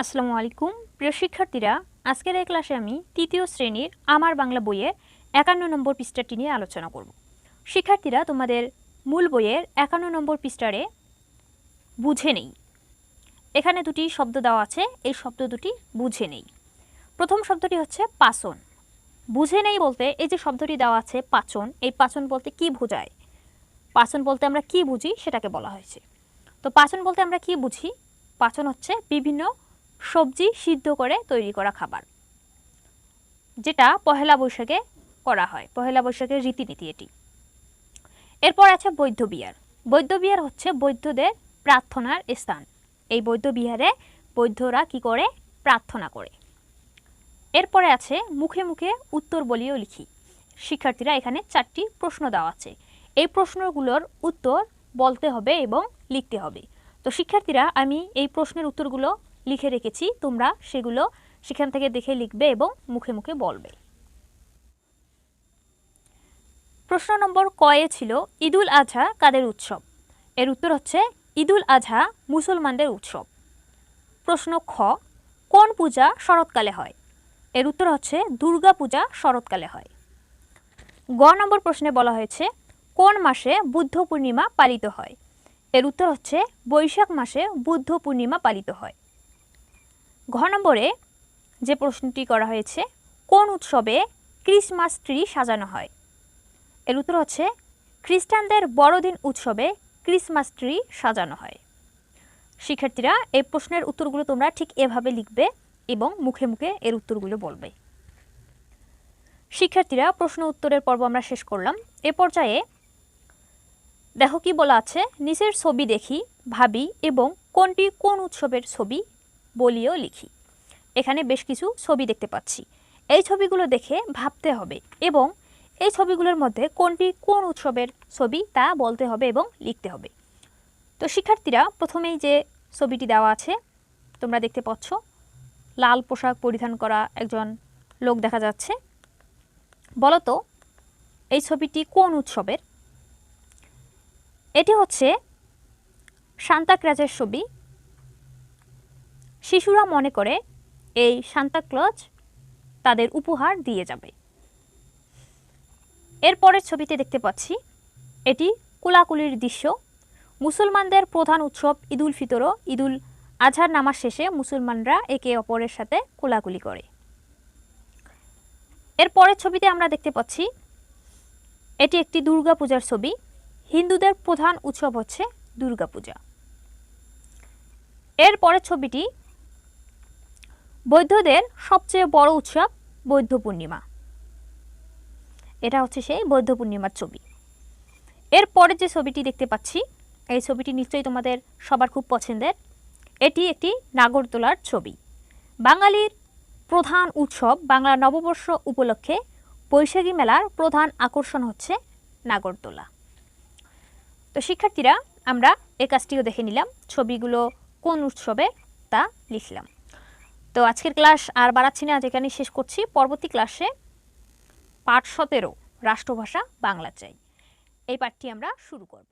আসসালামু আলাইকুম। প্রিয় শিক্ষার্থীরা, আজকের এই ক্লাসে আমি তৃতীয় শ্রেণির আমার বাংলা বইয়ের একান্ন নম্বর পৃষ্ঠাটি নিয়ে আলোচনা করব। শিক্ষার্থীরা, তোমাদের মূল বইয়ের একান্ন নম্বর পৃষ্ঠারে বুঝে নেই। এখানে দুটি শব্দ দেওয়া আছে, এই শব্দ দুটি বুঝে নেই। প্রথম শব্দটি হচ্ছে পাচন। বুঝে নেই বলতে এই যে শব্দটি দেওয়া আছে, পাচন, এই পাচন বলতে কি বোঝায়? পাচন বলতে আমরা কি বুঝি সেটাকে বলা হয়েছে। তো পাচন বলতে আমরা কি বুঝি? পাচন হচ্ছে বিভিন্ন সবজি সিদ্ধ করে তৈরি করা খাবার, যেটা পহেলা বৈশাখে করা হয়। পহেলা বৈশাখের রীতিনীতি এটি। এরপর আছে বৌদ্ধ বিহার। বৌদ্ধ বিহার হচ্ছে বৌদ্ধদের প্রার্থনার স্থান। এই বৌদ্ধ বিহারে বৌদ্ধরা কি করে? প্রার্থনা করে। এরপরে আছে মুখে মুখে উত্তর বলিও লিখি। শিক্ষার্থীরা এখানে চারটি প্রশ্ন দেওয়া আছে। এই প্রশ্নগুলোর উত্তর বলতে হবে এবং লিখতে হবে। তো শিক্ষার্থীরা, আমি এই প্রশ্নের উত্তরগুলো লিখে রেখেছি, তোমরা সেগুলো সেখান থেকে দেখে লিখবে এবং মুখে মুখে বলবে। প্রশ্ন নম্বর কয়ে ছিল, ঈদুল আজহা কাদের উৎসব? এর উত্তর হচ্ছে, ঈদুল আজহা মুসলমানদের উৎসব। প্রশ্ন খ, কোন পূজা শরৎকালে হয়? এর উত্তর হচ্ছে, দুর্গা পূজা শরৎকালে হয়। গ নম্বর প্রশ্নে বলা হয়েছে, কোন মাসে বুদ্ধ পূর্ণিমা পালিত হয়? এর উত্তর হচ্ছে, বৈশাখ মাসে বুদ্ধ পূর্ণিমা পালিত হয়। ঘ নম্বরে যে প্রশ্নটি করা হয়েছে, কোন উৎসবে ক্রিসমাস ট্রি সাজানো হয়? এর উত্তর হচ্ছে, খ্রিস্টানদের বড়দিন উৎসবে ক্রিসমাস ট্রি সাজানো হয়। শিক্ষার্থীরা, এই প্রশ্নের উত্তরগুলো তোমরা ঠিক এভাবে লিখবে এবং মুখে মুখে এর উত্তরগুলো বলবে। শিক্ষার্থীরা, প্রশ্ন উত্তরের পর্ব আমরা শেষ করলাম। এ পর্যায়ে দেখো কি বলা আছে, নিচের ছবি দেখি, ভাবি এবং কোনটি কোন উৎসবের ছবি বলিও লিখি। এখানে বেশ কিছু ছবি দেখতে পাচ্ছি। এই ছবিগুলো দেখে ভাবতে হবে এবং এই ছবিগুলোর মধ্যে কোনটি কোন উৎসবের ছবি তা বলতে হবে এবং লিখতে হবে। তো শিক্ষার্থীরা প্রথমেই যে ছবিটি দেওয়া আছে, তোমরা দেখতে পাচ্ছ, লাল পোশাক পরিধান করা একজন লোক দেখা যাচ্ছে। বলতো, এই ছবিটি কোন উৎসবের? এটি হচ্ছে সান্তাক্রাজের ছবি। শিশুরা মনে করে এই সান্তাক্লজ তাদের উপহার দিয়ে যাবে। এরপরের ছবিতে দেখতে পাচ্ছি, এটি কুলাকুলির দৃশ্য। মুসলমানদের প্রধান উৎসব ঈদুল ফিতরও। ঈদুল আজহার নামাজ শেষে মুসলমানরা একে অপরের সাথে কোলাকুলি করে। এর পরের ছবিতে আমরা দেখতে পাচ্ছি, এটি একটি দুর্গা পূজার ছবি। হিন্দুদের প্রধান উৎসব হচ্ছে দুর্গা পূজা এর পরের ছবিটি বৌদ্ধদের সবচেয়ে বড় উৎসব বৌদ্ধ পূর্ণিমা। এটা হচ্ছে সেই বৌদ্ধ পূর্ণিমার ছবি। এর পরে যে ছবিটি দেখতে পাচ্ছি, এই ছবিটি নিশ্চয়ই তোমাদের সবার খুব পছন্দের। এটি একটি নাগরদোলার ছবি। বাঙালির প্রধান উৎসব বাংলা নববর্ষ উপলক্ষে বৈশাখী মেলার প্রধান আকর্ষণ হচ্ছে নাগরদোলা। তো শিক্ষার্থীরা, আমরা এই কাজটিও দেখে নিলাম, ছবিগুলো কোন উৎসবে তা লিখলাম। তো আজকের ক্লাস আর বাড়াচ্ছি না, আজ এখানেই শেষ করছি। পরবর্তী ক্লাসে পাঠ সতেরো, রাষ্ট্রভাষা, বাংলা চাই। এই পাঠটি আমরা শুরু করব।